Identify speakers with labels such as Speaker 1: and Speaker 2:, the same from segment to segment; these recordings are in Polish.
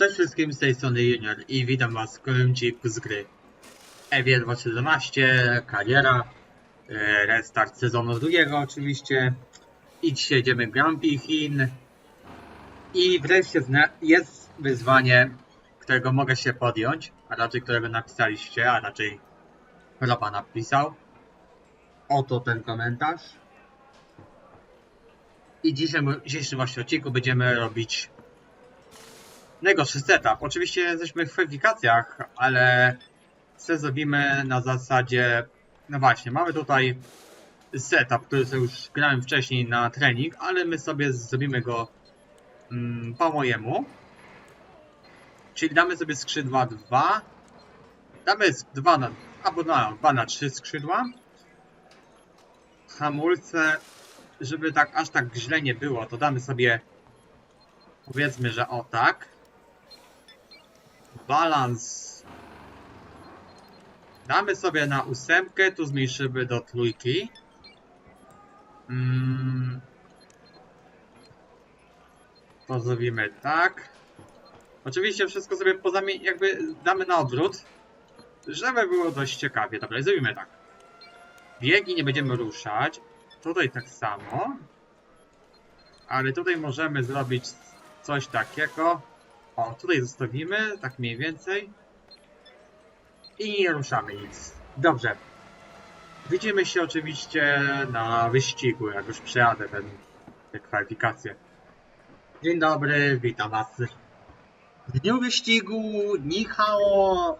Speaker 1: Cześć wszystkim, z tej strony Junior i witam was w kolejnym odcinku z gry EVE 2017, kariera, e, restart sezonu drugiego oczywiście i dzisiaj jedziemy Grand Prix Chin i wreszcie jest wyzwanie, którego mogę się podjąć, a raczej którego napisaliście, a raczej Roba napisał. Oto ten komentarz. I dzisiaj, w dzisiejszym odcinku będziemy robić najgorszy setup. Oczywiście jesteśmy w kwalifikacjach, ale co zrobimy na zasadzie... No właśnie, mamy tutaj setup, który sobie już grałem wcześniej na trening, ale my sobie zrobimy go mm, po mojemu. Czyli damy sobie skrzydła 2. Damy 2 na... albo na 2 na 3 skrzydła. Hamulce, żeby tak aż tak źle nie było, to damy sobie powiedzmy, że o tak. Balans. Damy sobie na ósemkę, tu zmniejszymy do trójki. Mm. To zrobimy tak. Oczywiście wszystko sobie pozamie... jakby damy na odwrót, żeby było dość ciekawie. Dobra, zrobimy tak. Biegi nie będziemy ruszać. Tutaj tak samo. Ale tutaj możemy zrobić coś takiego. O, tutaj zostawimy, tak mniej więcej. I nie ruszamy nic. Dobrze. Widzimy się oczywiście na wyścigu, jak już przejadę ten, te kwalifikacje. Dzień dobry, witam was. W dniu wyścigu, ni hao.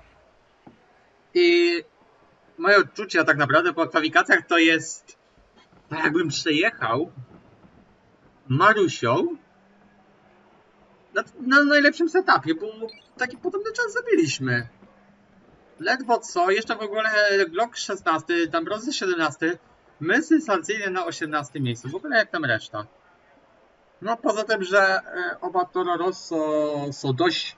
Speaker 1: I moje odczucia tak naprawdę po kwalifikacjach to jest tak jakbym przejechał Marusią na, na najlepszym setupie, bo taki podobny czas zabiliśmy. Ledwo co, jeszcze w ogóle Glock 16, tam Brązy 17, my sensacyjnie na 18 miejscu, w ogóle jak tam reszta. No poza tym, że e, oba Toro Rosso są dość,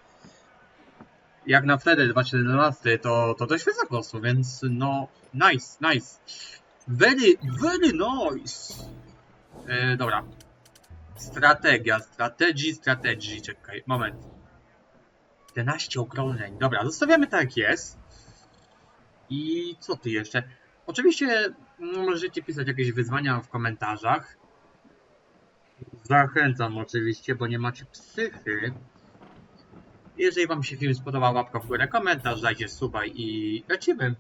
Speaker 1: jak na wtedy 2017, to, to dość wysoko są, więc no nice, nice. Very, very nice. E, dobra, Strategia, strategii, strategii, czekaj, moment. 11 okrążeń, dobra, zostawiamy tak jak jest. I co tu jeszcze? Oczywiście możecie pisać jakieś wyzwania w komentarzach. Zachęcam oczywiście, bo nie macie psychy. Jeżeli wam się film spodobał, łapka w górę, komentarz, dajcie suba i lecimy.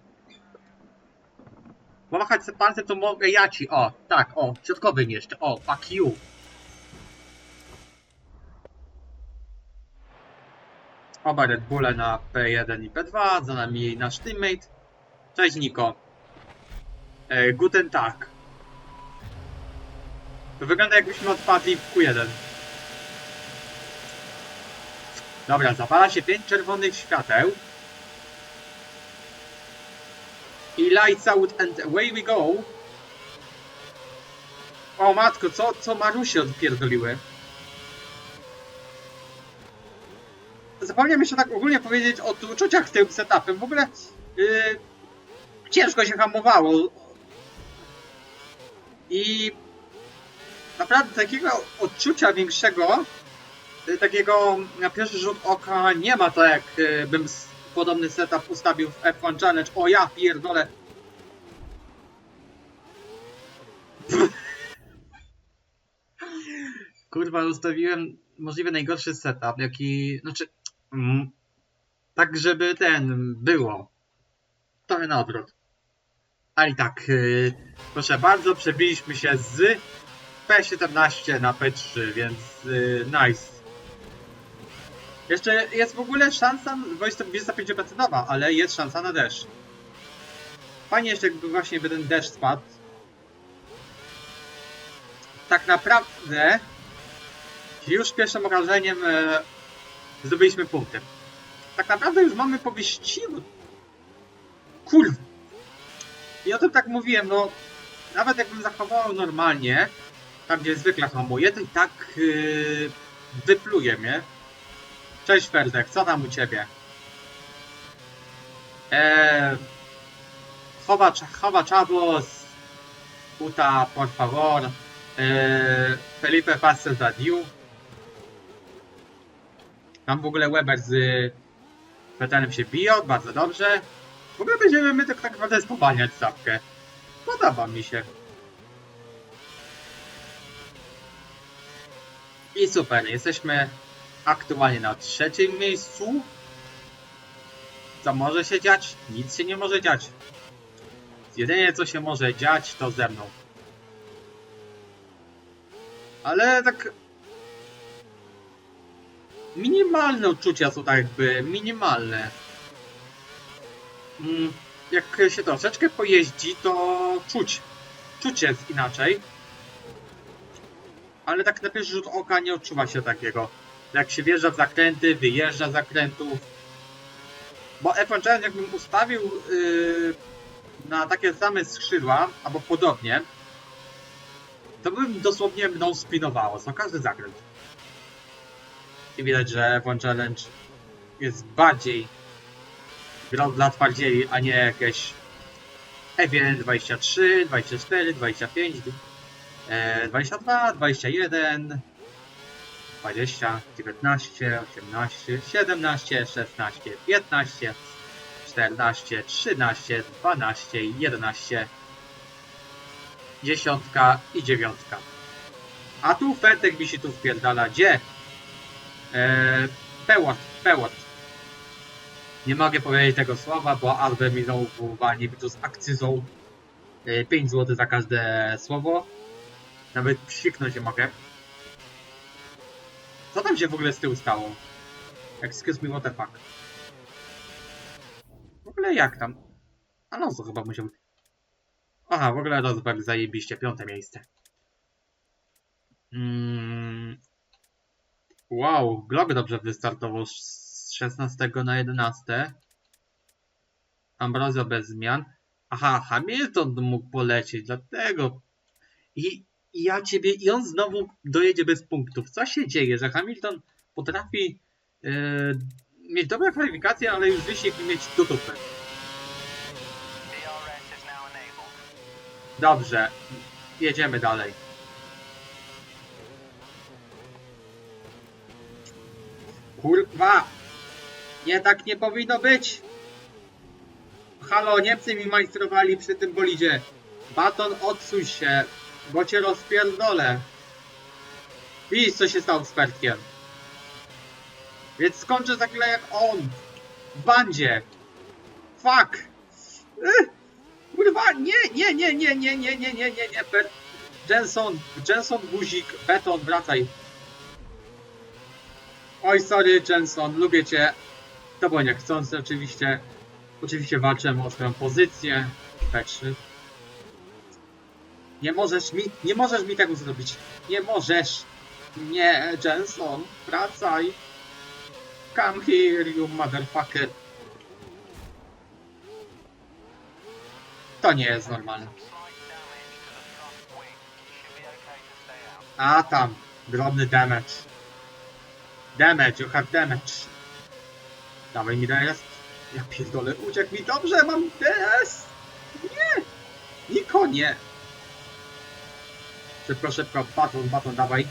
Speaker 1: Pomachać palcem to mogę ja ci, o, tak, o, środkowy jeszcze, o, fuck you. Oba Red Bulle na P1 i P2, za nami nasz teammate. Cześć Niko. E, guten Tag. To wygląda jakbyśmy odpadli w Q1. Dobra, zapala się pięć czerwonych świateł. I lights out and away we go. O matko, co, co Marusie odpierdoliły? Zapomniałem jeszcze tak ogólnie powiedzieć o uczuciach tym setupem. W ogóle yy, ciężko się hamowało. I naprawdę takiego odczucia większego, yy, takiego na pierwszy rzut oka nie ma to jak yy, bym podobny setup ustawił w F1 Challenge. O ja pierdolę. Kurwa, ustawiłem możliwie najgorszy setup, jaki, znaczy, tak żeby ten, było. Trochę na odwrót. Ale i tak, yy, proszę bardzo, przebiliśmy się z P17 na P3, więc yy, nice. Jeszcze jest w ogóle szansa, bo jest to 25%, ale jest szansa na deszcz. Fajnie jeszcze jakby właśnie by ten deszcz spadł. Tak naprawdę już pierwszym okrążeniem e, zdobyliśmy punkty. Tak naprawdę już mamy po wyścigu. Kurw. I o tym tak mówiłem, no nawet jakbym zachował normalnie, tam gdzie zwykle hamuję, to i tak yy, wypluje mnie. Cześć Ferdek, co tam u ciebie? Eee, chowa, chowa chavos, puta, por favor. Eee, Felipe passa za. Tam w ogóle Weber z Vettelem się biją, bardzo dobrze. W ogóle będziemy my tak, tak naprawdę spowalniać stawkę. Podoba mi się. I super, jesteśmy aktualnie na trzecim miejscu. Co może się dziać? Nic się nie może dziać. Jedynie co się może dziać to ze mną. Ale tak... Minimalne odczucia są tak jakby, minimalne. Mm, Jak się troszeczkę pojeździ, to czuć. Czuć jest inaczej. Ale tak na pierwszy rzut oka nie odczuwa się takiego. Jak się wjeżdża w zakręty, wyjeżdża z zakrętów. Bo F1 Challenge jakbym ustawił yy, na takie same skrzydła, albo podobnie, to bym dosłownie mną spinowało co każdy zakręt. I widać, że F1 Challenge jest bardziej grą dla twardzieli, a nie jakieś F1 23, 24, 25, e, 22, 21, 20, 19, 18, 17, 16, 15, 14, 13, 12, 11, dziesiątka i dziewiątka. A tu Fertek mi się tu wpierdala. Gdzie? Eee, pełot, pełot. Nie mogę powiedzieć tego słowa, bo Albe mi znowu walnie tu z akcyzą. E, 5 zł za każde słowo. Nawet psiknąć nie mogę. Co tam się w ogóle z tyłu stało? Excuse me, what the fuck? W ogóle jak tam? Alonso chyba musiał... Aha, w ogóle Rosberg zajebiście, piąte miejsce. Mm. Wow, Glock dobrze wystartował z 16 na 11. Ambrosio bez zmian. Aha, Hamilton mógł polecieć, dlatego. I, i ja ciebie, i on znowu dojedzie bez punktów. Co się dzieje, że Hamilton potrafi e, mieć dobre kwalifikacje, ale już wyścig mieć do dupy. Dobrze, jedziemy dalej. Kurwa! Nie tak nie powinno być! Halo, Niemcy mi majstrowali przy tym bolidzie. Baton, odsuń się, bo cię rozpierdolę. Widzisz, co się stało z Fertkiem. Więc skończę chwilę jak on. W bandzie. Fuck! Ech. Kurwa, nie, nie, nie, nie, nie, nie, nie, nie, nie, nie. Jenson, Jenson, guzik, beton, wracaj. Oj, sorry, Jenson, lubię cię. To było niechcące, oczywiście. Oczywiście walczyłem o swoją pozycję. P3. Nie możesz mi, nie możesz mi tego zrobić. Nie możesz. Nie, Jenson, wracaj. Come here, you motherfucker. To nie jest normalne. A tam, drobny damage. Damage, you have damage. Dawaj mi DS. Ja pierdolę, uciekł mi dobrze, mam DS. Nie, Niko nie. Szybko, szybko, baton, baton, dawaj.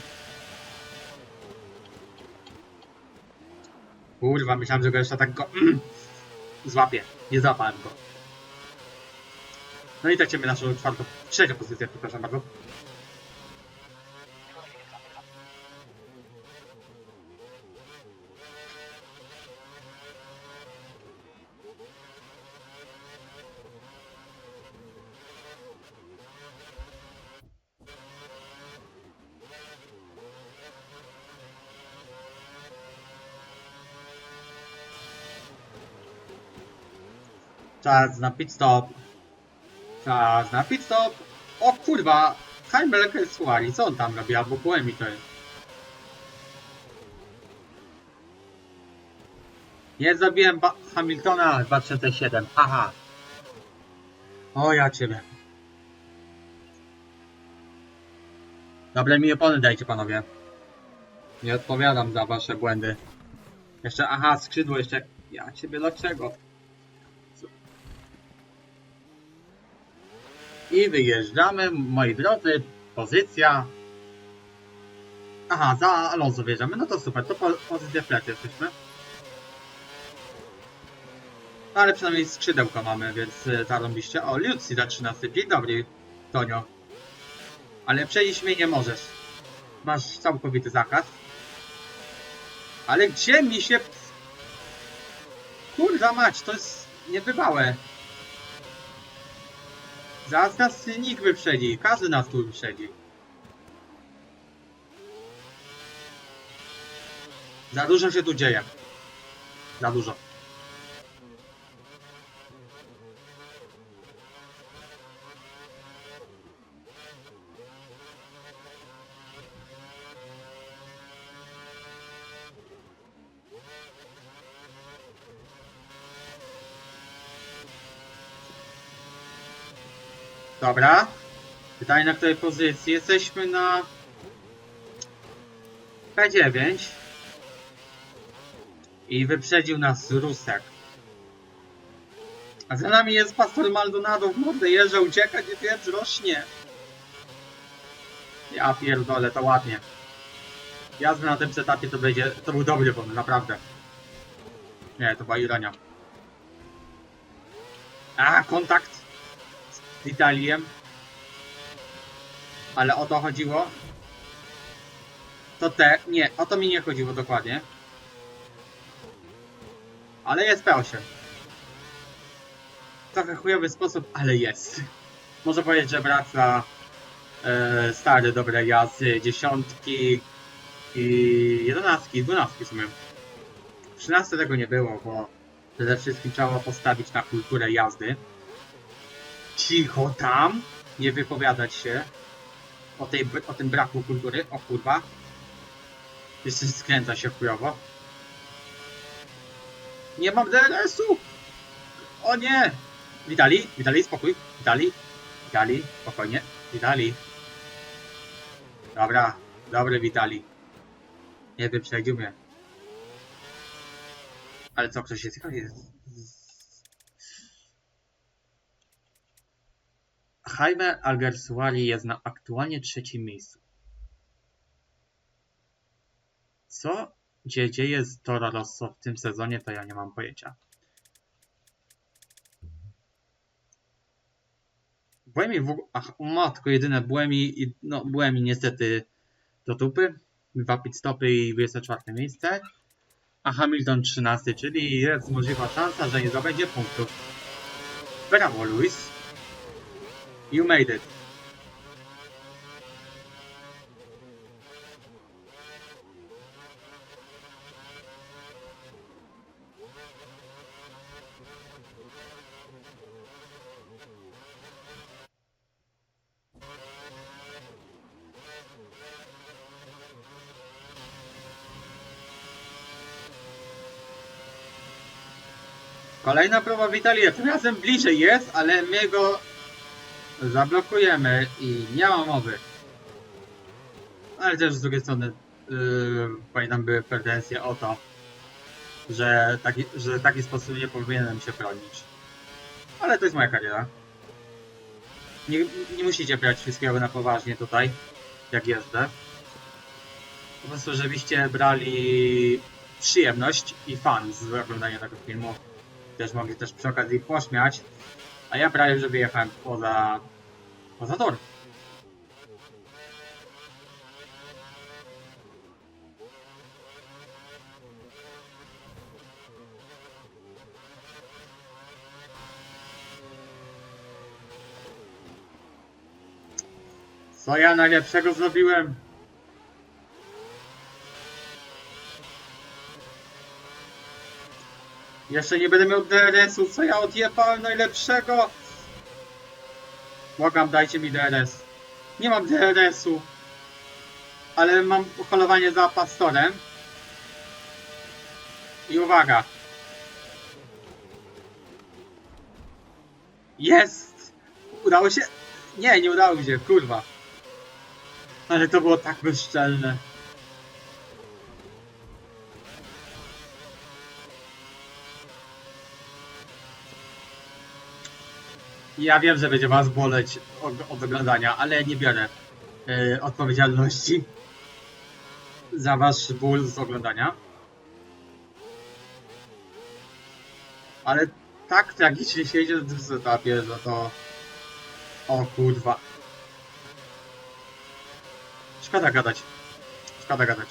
Speaker 1: Kurwa, myślałem, że go jeszcze tak go mm, złapię. Nie złapałem go. No i tracimy naszą czwartą, trzecią pozycję, przepraszam bardzo. Czas na pit stop. Czas na pit stop. O kurwa! Heimelkę słuchali, co on tam robi? Albo poemi to jest. Nie zabiłem ba- Hamiltona 2007. Aha. O ja ciebie. Dobre mi opony dajcie panowie. Nie odpowiadam za wasze błędy. Jeszcze, aha, skrzydło jeszcze. Ja ciebie dlaczego? I wyjeżdżamy, moi drodzy, pozycja. Aha, za Alonso wjeżdżamy. No to super, to po, pozycję flet jesteśmy. Ale przynajmniej skrzydełko mamy, więc y, zarąbiście. O, Lucy za 13. Dzień dobry, Tonio. Ale przejść mnie nie możesz. Masz całkowity zakaz. Ale gdzie mi się... Kurwa mać, to jest niebywałe. Zaraz nas nikt wyprzedzi. Każdy nas tu wyprzedzi. Za dużo się tu dzieje. Za dużo. Dobra. Pytanie na której pozycji. Jesteśmy na P9. I wyprzedził nas Rusek. A za nami jest pastor Maldonado w mordę jeżdża, ucieka, nie pieprz, rośnie. Ja pierdolę, to ładnie. Jazda na tym setupie to będzie, to był dobry pomysł, naprawdę. Nie, to była ironia. A, kontakt z Italiem. Ale o to chodziło. To te, nie, o to mi nie chodziło dokładnie. Ale jest P8. Trochę chujowy sposób, ale jest. Można powiedzieć, że wraca e, stare dobre jazdy, dziesiątki i jedenastki, dwunastki w sumie. Trzynaste tego nie było, bo przede wszystkim trzeba postawić na kulturę jazdy. Cicho tam, nie wypowiadać się o, tej, o tym braku kultury, o kurwa. Jeszcze skręca się chujowo. Nie mam DRS-u! O nie! Witali, Witali, spokój. Witali, Witali, spokojnie. Witali. Dobra, dobry Witali. Nie wyprzedził mnie. Ale co, ktoś jest jest. Jaime Alguersuari jest na aktualnie trzecim miejscu. Co się dzieje z Toro Rosso w tym sezonie, to ja nie mam pojęcia. Błemi w ogóle... Ach, matko, jedyne Błemi... i- No, Błemi niestety do tupy. Dwa pit stopy i 24 miejsce. A Hamilton 13, czyli jest możliwa szansa, że nie zdobędzie punktów. Brawo, Luis. You made it. Kolejna próba Witalia. Tym razem bliżej jest, ale my go zablokujemy i nie ma mowy. Ale też z drugiej strony yy, pamiętam były pretensje o to, że taki, że taki sposób nie powinienem się bronić. Ale to jest moja kariera. Nie, nie musicie brać wszystkiego na poważnie tutaj, jak jeżdżę. Po prostu, żebyście brali przyjemność i fan z oglądania tego filmu. Też mogli też przy okazji pośmiać. A ja prawie, że wyjechałem poza, poza. Co ja najlepszego zrobiłem? Jeszcze nie będę miał DRS-u, co ja odjebałem najlepszego? Błagam, dajcie mi DRS. Nie mam DRS-u. Ale mam holowanie za pastorem. I uwaga. Jest! Udało się? Nie, nie udało mi się, kurwa. Ale to było tak bezczelne. Ja wiem, że będzie was boleć od, od oglądania, ale nie biorę e, odpowiedzialności. za wasz ból z oglądania. Ale tak tragicznie się jedzie w tym setupie, że to... O kurwa. Szkoda gadać. Szkoda gadać.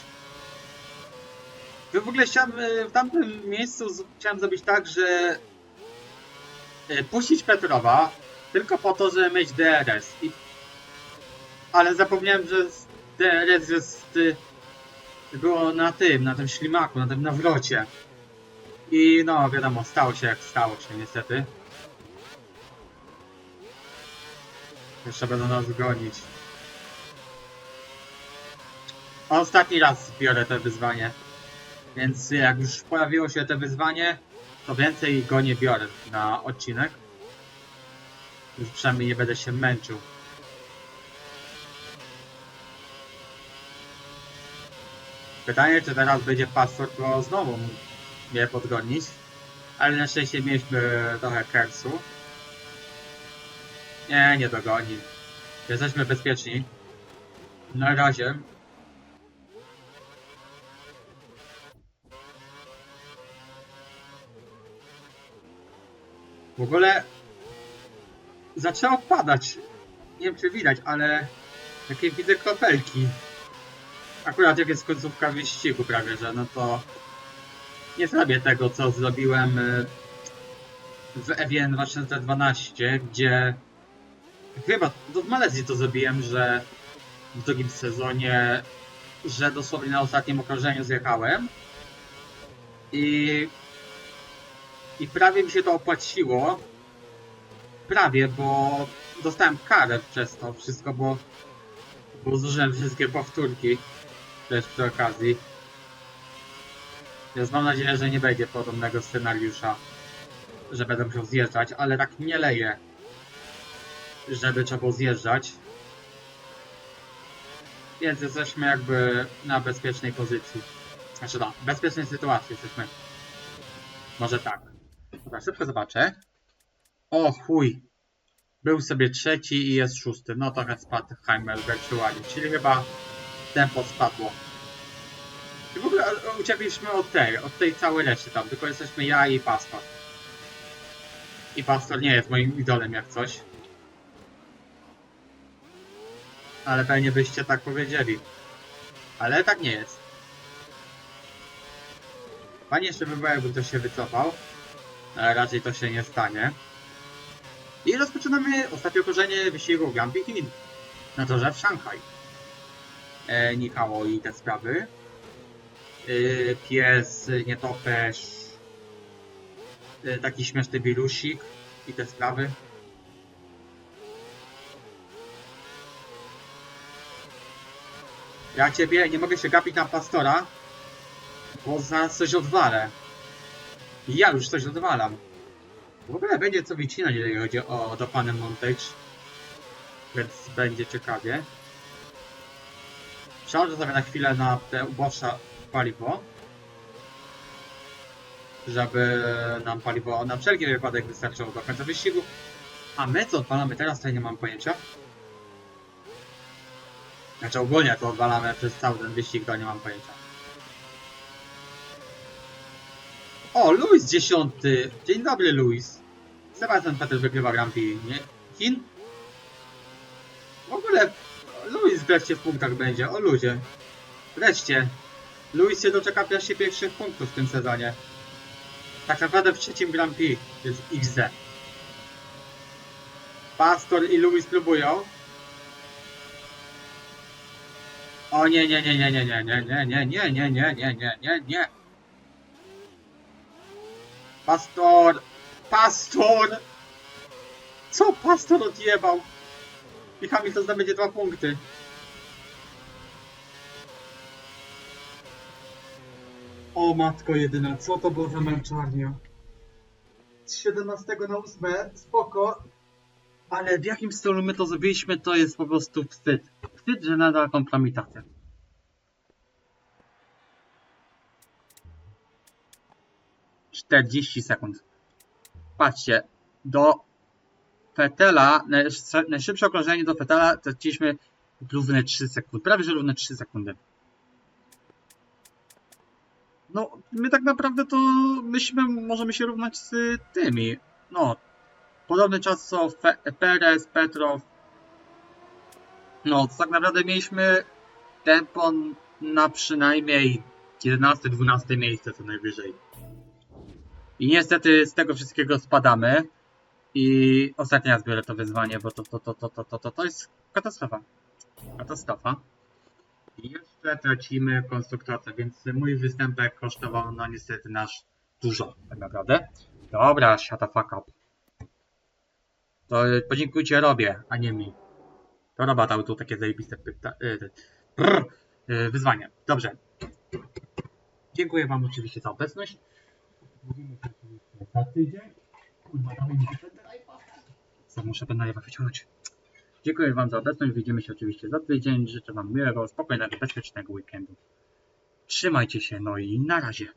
Speaker 1: W ogóle chciałem e, w tamtym miejscu chciałem zrobić tak, że puścić Petrowa tylko po to, żeby mieć DRS. I... Ale zapomniałem, że DRS jest e, było na tym, na tym ślimaku, na tym nawrocie. I no wiadomo, stało się jak stało się niestety. Jeszcze będą nas gonić. Ostatni raz biorę to wyzwanie. Więc jak już pojawiło się to wyzwanie, to więcej go nie biorę na odcinek. Już przynajmniej nie będę się męczył. Pytanie, czy teraz będzie pastor, to znowu mnie podgonić. Ale na szczęście mieliśmy trochę kersu. Nie, nie dogoni. Jesteśmy bezpieczni. Na razie. W ogóle zaczęło padać. Nie wiem czy widać, ale takie widzę kropelki. Akurat jak jest końcówka wyścigu prawie, że no to nie zrobię tego co zrobiłem y, w EWN 2012, gdzie chyba to w Malezji to zrobiłem, że w drugim sezonie, że dosłownie na ostatnim okrążeniu zjechałem i i prawie mi się to opłaciło. Prawie, bo dostałem karę przez to wszystko, bo, bo zużyłem wszystkie powtórki też przy okazji. Więc mam nadzieję, że nie będzie podobnego scenariusza, że będę musiał zjeżdżać, ale tak nie leje, żeby trzeba było zjeżdżać. Więc jesteśmy jakby na bezpiecznej pozycji. Znaczy no, bezpiecznej sytuacji jesteśmy. Może tak. Dobra, szybko zobaczę. O chuj. Był sobie trzeci i jest szósty. No trochę spadł Heimer virtualnie, czyli chyba tempo spadło. I w ogóle e, uciekliśmy od tej, od tej całej reszty tam, tylko jesteśmy ja i Pastor. I Pastor nie jest moim idolem jak coś. Ale pewnie byście tak powiedzieli. Ale tak nie jest. Fajnie jeszcze by było, jakby ktoś się wycofał. Raczej to się nie stanie. I rozpoczynamy ostatnie okrążenie wyścigu Grand Prix na torze w Szanghaj. E, Nikało i te sprawy. E, pies, nietoperz, e, taki śmieszny wirusik i te sprawy. Ja ciebie nie mogę się gapić na pastora, bo zaraz coś odwalę. Ja już coś odwalam. W ogóle będzie co wycinać, jeżeli chodzi o dopany montage. Więc będzie ciekawie. Przełożę sobie na chwilę na te uboższe paliwo. Żeby nam paliwo na wszelki wypadek wystarczyło do końca wyścigu. A my co odwalamy teraz, to ja nie mam pojęcia. Znaczy ogólnie to odwalamy przez cały ten wyścig, to nie mam pojęcia. O, Luis dziesiąty. Dzień dobry, Luis. Sebastian Vettel wygrywa Grand Prix, nie? Chin? W ogóle Luis wreszcie w punktach będzie, o ludzie. Wreszcie. Luis się doczeka pierwszych punktów w tym sezonie. Tak naprawdę w trzecim Grand Prix jest XZ. Pastor i Luis próbują. O nie, nie, nie, nie, nie, nie, nie, nie, nie, nie, nie, nie, nie, nie, nie. Pastor! Pastor! Co pastor odjebał? I Hamilton zdobędzie dwa punkty. O matko jedyna, co to było za męczarnia? Z 17 na 8, spoko. Ale w jakim stylu my to zrobiliśmy, to jest po prostu wstyd. Wstyd, że nadal kompromitację. 40 sekund. Patrzcie, do Fetela, najszybsze okrążenie do Fetela traciliśmy równe 3 sekundy, prawie że równe 3 sekundy. No, my tak naprawdę to myśmy, możemy się równać z tymi. No, podobny czas co Fe Perez, Petrow. No, tak naprawdę mieliśmy tempo na przynajmniej 11-12 miejsce co najwyżej. I niestety z tego wszystkiego spadamy. I ostatni raz biorę to wyzwanie, bo to, to, to, to, to, to, to, to jest katastrofa. Katastrofa. I jeszcze tracimy konstruktorce, więc mój występek kosztował no niestety nasz dużo tak naprawdę. Dobra, shut the fuck up. To podziękujcie Robie, a nie mi. To Roba dał tu takie zajebiste pyta... brr, y, wyzwanie. Dobrze. Dziękuję wam oczywiście za obecność. Oczywiście za tydzień. Kurwa, live'a. Co muszę live'a wyciągnąć. Dziękuję Wam za obecność. Widzimy się oczywiście za tydzień. Życzę Wam miłego, spokojnego, bezpiecznego weekendu. Trzymajcie się, no i na razie.